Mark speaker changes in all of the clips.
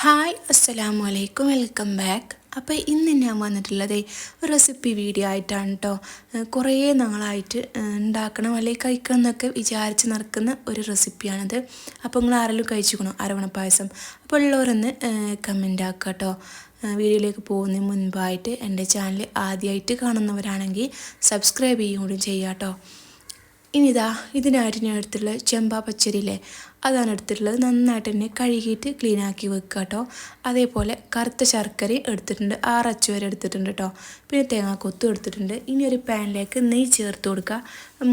Speaker 1: Hi അസ്സലാമു അലൈക്കും welcome back അപ്പോൾ ഇന്ന് ഞാൻ വന്നിട്ടുള്ളത് ഒരു റെസിപ്പി വീഡിയോ ആയിട്ടാണ് കേട്ടോ കുറേ നാളായിട്ട് ഉണ്ടാക്കണം അല്ലെങ്കിൽ കഴിക്കണം എന്നൊക്കെ വിചാരിച്ച് നടക്കുന്ന ഒരു റെസിപ്പിയാണിത് അപ്പോൾ നിങ്ങൾ ആരെങ്കിലും കഴിച്ചിക്കണോ അരവണ പായസം അപ്പോൾ ഉള്ളവരൊന്ന് കമന്റ് ആക്കുക കേട്ടോ വീഡിയോയിലേക്ക് പോകുന്നതിന് മുൻപായിട്ട് എന്റെ ചാനൽ ആദ്യമായിട്ട് കാണുന്നവരാണെങ്കിൽ സബ്സ്ക്രൈബ് ചെയ്യുകയും ചെയ്യാം കേട്ടോ ഇനിതാ ഇതിനായിട്ട് ഞാൻ എടുത്തിട്ടുള്ള ചെമ്പാ പച്ചരിയില്ലേ അതാണ് എടുത്തിട്ടുള്ളത്. നന്നായിട്ട് തന്നെ കഴുകിയിട്ട് ക്ലീൻ ആക്കി വെക്കുക കേട്ടോ അതേപോലെ കറുത്ത ശർക്കര എടുത്തിട്ടുണ്ട്. ആറച്ച് വരെ എടുത്തിട്ടുണ്ട് കേട്ടോ പിന്നെ തേങ്ങാക്കൊത്തും എടുത്തിട്ടുണ്ട്. ഇനി ഒരു പാനിലേക്ക് നെയ്യ് ചേർത്ത് കൊടുക്കുക.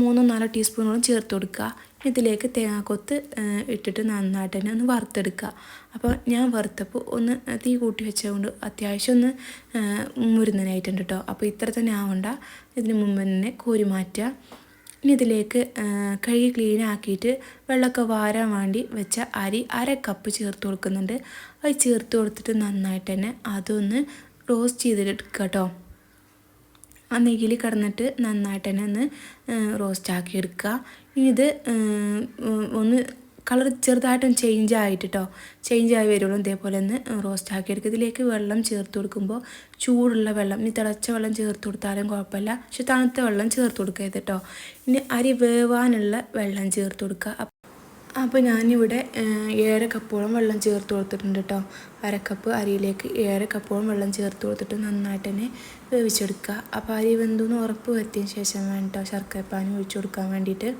Speaker 1: മൂന്നോ നാലോ ടീസ്പൂണോളം ചേർത്ത് കൊടുക്കുക. ഇതിലേക്ക് തേങ്ങാക്കൊത്ത് ഇട്ടിട്ട് നന്നായിട്ട് തന്നെ ഒന്ന് വറുത്തെടുക്കുക. അപ്പോൾ ഞാൻ വറുത്തപ്പോൾ ഒന്ന് തീ കൂട്ടി വെച്ചതുകൊണ്ട് അത്യാവശ്യം ഒന്ന് മുരുന്നനായിട്ടുണ്ട് കേട്ടോ അപ്പോൾ ഇത്ര തന്നെ ആവണ്ട. ഇതിന് മുമ്പ് തന്നെ കോരി മാറ്റുക. ഇനി ഇതിലേക്ക് കഴുകി ക്ലീൻ ആക്കിയിട്ട് വെള്ളമൊക്കെ വാരാൻ വേണ്ടി വെച്ച അരി അര കപ്പ് ചേർത്ത് കൊടുക്കുന്നുണ്ട്. അത് ചേർത്ത് കൊടുത്തിട്ട് നന്നായിട്ട് തന്നെ അതൊന്ന് റോസ്റ്റ് ചെയ്തിട്ടെടുക്കുക കേട്ടോ ആ നെയ്യിൽ കിടന്നിട്ട് നന്നായിട്ട് തന്നെ ഒന്ന് റോസ്റ്റ് ആക്കി എടുക്കുക ഇനി ഇത് ഒന്ന് കളർ ചെറുതായിട്ടും ചേഞ്ച് ആയിട്ട് ചേഞ്ച് ആയി വരുള്ളൂ. ഇതേപോലെ ഒന്ന് റോസ്റ്റ് ആക്കി എടുക്കുക ഇതിലേക്ക് വെള്ളം ചേർത്ത് കൊടുക്കുമ്പോൾ ചൂടുള്ള വെള്ളം ഇനി തിളച്ച വെള്ളം ചേർത്ത് കൊടുത്താലും കുഴപ്പമില്ല. പക്ഷെ തണുത്ത വെള്ളം ചേർത്ത് കൊടുക്കരുത് കേട്ടോ ഇനി അരി വേവാനുള്ള വെള്ളം ചേർത്ത് കൊടുക്കുക. അപ്പോൾ ഞാനിവിടെ ഏഴര കപ്പോളം വെള്ളം ചേർത്ത് കൊടുത്തിട്ടുണ്ട് കേട്ടോ അരക്കപ്പ് അരിയിലേക്ക് ഏഴര കപ്പോളം വെള്ളം ചേർത്ത് കൊടുത്തിട്ട് നന്നായിട്ട് തന്നെ വേവിച്ചെടുക്കുക. അപ്പോൾ അരി വെന്തു എന്ന് ഉറപ്പ് വരുത്തിയതിന് ശേഷം വേണം ശർക്കരപ്പാനി ഒഴിച്ചു കൊടുക്കാൻ വേണ്ടിയിട്ട്.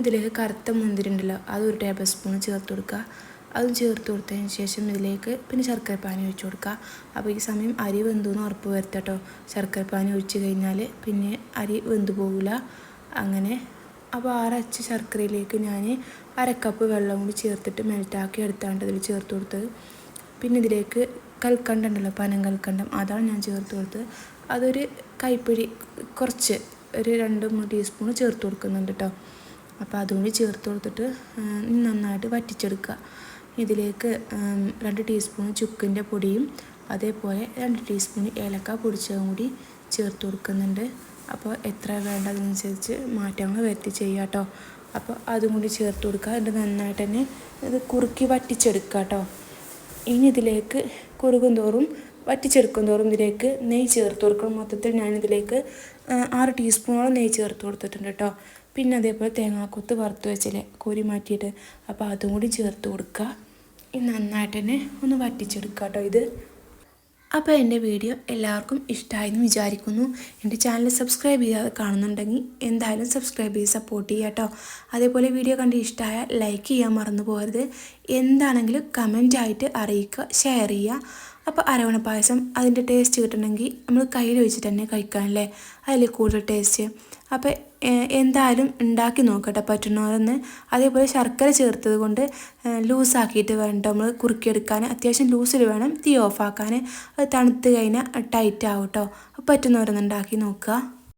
Speaker 1: ഇതിലേക്ക് കറുത്ത മുന്തിരി ഉണ്ടല്ലോ അത് ഒരു ടേബിൾ സ്പൂൺ ചേർത്ത് കൊടുക്കുക. അതും ചേർത്ത് കൊടുത്തതിന് ശേഷം ഇതിലേക്ക് പിന്നെ ശർക്കരപ്പാനി ഒഴിച്ച് കൊടുക്കുക. അപ്പോൾ ഈ സമയം അരി വെന്തു എന്ന് ഉറപ്പ് വരുത്തട്ടോ ശർക്കരപ്പാനി ഒഴിച്ച് കഴിഞ്ഞാൽ പിന്നെ അരി വെന്തു പോകില്ല അങ്ങനെ അപ്പോൾ ആറച്ച് ശർക്കരയിലേക്ക് ഞാൻ അരക്കപ്പ് വെള്ളം കൂടി ചേർത്തിട്ട് മെൽറ്റാക്കി എടുത്താണ്ട് ഇതിൽ ചേർത്ത് കൊടുത്തത്. പിന്നെ ഇതിലേക്ക് കൽക്കണ്ടം ഉണ്ടല്ലോ പനം കൽക്കണ്ടം അതാണ് ഞാൻ ചേർത്ത് കൊടുത്തത്. അതൊരു കൈപ്പിടി കുറച്ച് ഒരു രണ്ട് മൂന്ന് ടീസ്പൂൺ ചേർത്ത് കൊടുക്കുന്നുണ്ട് കേട്ടോ അപ്പോൾ അതുകൊണ്ട് ചേർത്ത് കൊടുത്തിട്ട് നന്നായിട്ട് വറ്റിച്ചെടുക്കുക. ഇതിലേക്ക് രണ്ട് ടീസ്പൂൺ ചുക്കിന്റെ പൊടിയും അതേപോലെ രണ്ട് ടീസ്പൂൺ ഏലക്ക പൊടിച്ചതും കൂടി ചേർത്ത് കൊടുക്കുന്നുണ്ട്. അപ്പോൾ എത്ര വേണ്ടതിനനുസരിച്ച് മാറ്റങ്ങൾ വരുത്തി ചെയ്യുക കേട്ടോ. അപ്പോൾ അതും കൂടി ചേർത്ത് കൊടുക്കുക. എന്നിട്ട് നന്നായിട്ട് തന്നെ ഇത് കുറുക്കി വറ്റിച്ചെടുക്കുക കേട്ടോ. ഇനി ഇതിലേക്ക് കുറുകും തോറും വറ്റിച്ചെടുക്കും തോറും ഇതിലേക്ക് നെയ്യ് ചേർത്ത് കൊടുക്കണം. മൊത്തത്തിൽ ഞാനിതിലേക്ക് ആറ് ടീസ്പൂണോളം നെയ്യ് ചേർത്ത് കൊടുത്തിട്ടുണ്ട് കേട്ടോ പിന്നെ അതേപോലെ തേങ്ങാക്കൊത്ത് വറുത്ത് വെച്ചില്ലേ കോരി മാറ്റിയിട്ട് അപ്പോൾ അതും കൂടി ചേർത്ത് കൊടുക്കുക നന്നായിട്ട് തന്നെ ഒന്ന് വറ്റിച്ചെടുക്കുക കേട്ടോ ഇത്. അപ്പോൾ എന്റെ വീഡിയോ എല്ലാവർക്കും ഇഷ്ടമായെന്ന് വിചാരിക്കുന്നു. എന്റെ ചാനൽ സബ്സ്ക്രൈബ് ചെയ്യാതെ കാണുന്നുണ്ടെങ്കിൽ എന്തായാലും സബ്സ്ക്രൈബ് ചെയ്ത് സപ്പോർട്ട് ചെയ്യുക കേട്ടോ. അതേപോലെ വീഡിയോ കണ്ട് ഇഷ്ടമായ ലൈക്ക് ചെയ്യാൻ മറന്നു പോകരുത്. എന്താണെങ്കിലും കമന്റായിട്ട് അറിയിക്കുക ഷെയർ ചെയ്യുക. അപ്പോൾ അരവണ പായസം അതിന്റെ ടേസ്റ്റ് കിട്ടണമെങ്കിൽ നമ്മൾ കയ്യിൽ വെച്ചിട്ട് തന്നെ കഴിക്കാനല്ലേ അതിൽ കൂടുതൽ ടേസ്റ്റ് അപ്പോൾ എന്തായാലും ഉണ്ടാക്കി നോക്കട്ടെ പറ്റുന്നവരെന്ന് അതേപോലെ ശർക്കര ചേർത്തത് കൊണ്ട് ലൂസാക്കിയിട്ട് വേണ്ട നമ്മൾ കുറുക്കിയെടുക്കാൻ അത്യാവശ്യം ലൂസിൽ വേണം തീ ഓഫാക്കാൻ അത് തണുത്ത് കഴിഞ്ഞാൽ ടൈറ്റ് ആവും കേട്ടോ പറ്റുന്നവരൊന്ന് ഉണ്ടാക്കി നോക്കുക.